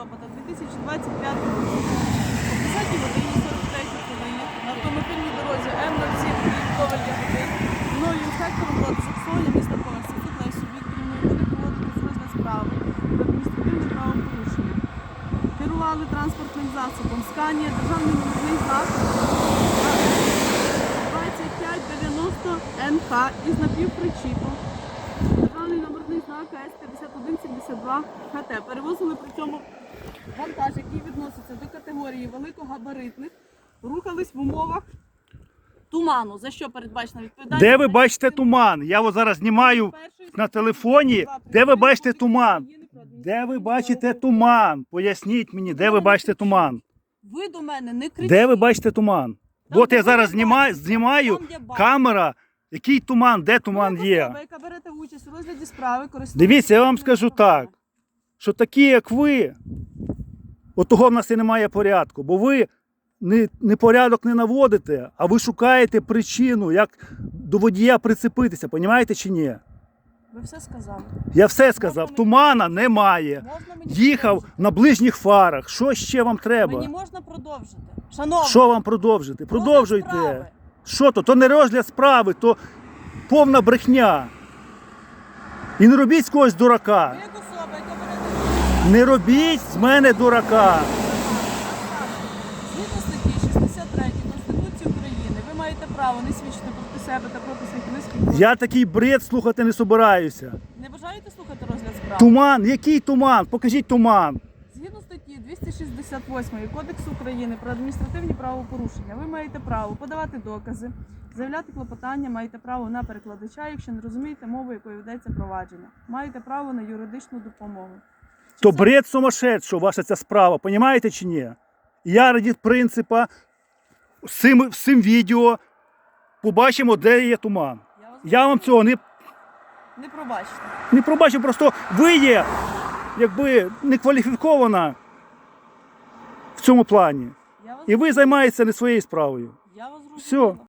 листопада 2025 року о 10 годині 43 хвилині на автомобільній дорозі М07 Коваль Ягоди мною інспектором роти Саксоня міста Коваль Світлесю Вікторівною буде проводитись розгляд справи про адміністративне правопорушення. Керували транспортним засобом Сканія, державний номерний знак 2590 НХ із напівпричіпом. Державний номерний знак АС-5172 ХТ. Перевозили при цьому вантаж, який відноситься до категорії великогабаритних, рухались в умовах туману, за що передбачена відповідальність. Де ви бачите туман? Я от зараз знімаю на телефоні. Де ви бачите туман? Де ви бачите туман? Поясніть мені, де ви бачите туман? Ви до мене не кричіть. Де ви бачите туман? От я зараз знімаю, знімаю камера. Який туман? Де туман є? яка берете участь у розгляді справи, користуєтесь Дивіться, я вам скажу так. Що такі, як ви, от того в нас і немає порядку, бо ви не, не порядок не наводите, а ви шукаєте причину, як до водія прицепитися, понімаєте чи ні? Ви все сказали. Я все сказав, тумана немає. Можна мені Їхав продовжити? на ближніх фарах. Що ще вам треба? Мені можна продовжити. Шановні, Що вам продовжити? Продовжуйте. Що то? То не розгляд справи, то повна брехня. І не робіть з когось дурака. Не робіть з мене дурака. Згідно статті 63 Конституції України, ви маєте право не свідчити проти себе та проти своїх близьких. Я такий бред слухати не собираюся. Не бажаєте слухати розгляд справи? Туман, який туман? Покажіть туман. Статті 268 Кодексу України про адміністративні правопорушення, ви маєте право подавати докази, заявляти клопотання, маєте право на перекладача, якщо не розумієте мову, якою ведеться провадження. Маєте право на юридичну допомогу. Чи То це- бред сумасшедшого, ваша ця справа, понімаєте чи ні? Я раді принципа з цим, з цим відео побачимо, де є туман. Я, вас Я вам цього не, не пробачите. не пробачу, просто ви є якби некваліфікована в цьому плані. І ви займаєтеся не своєю справою. я вас зрозуміла.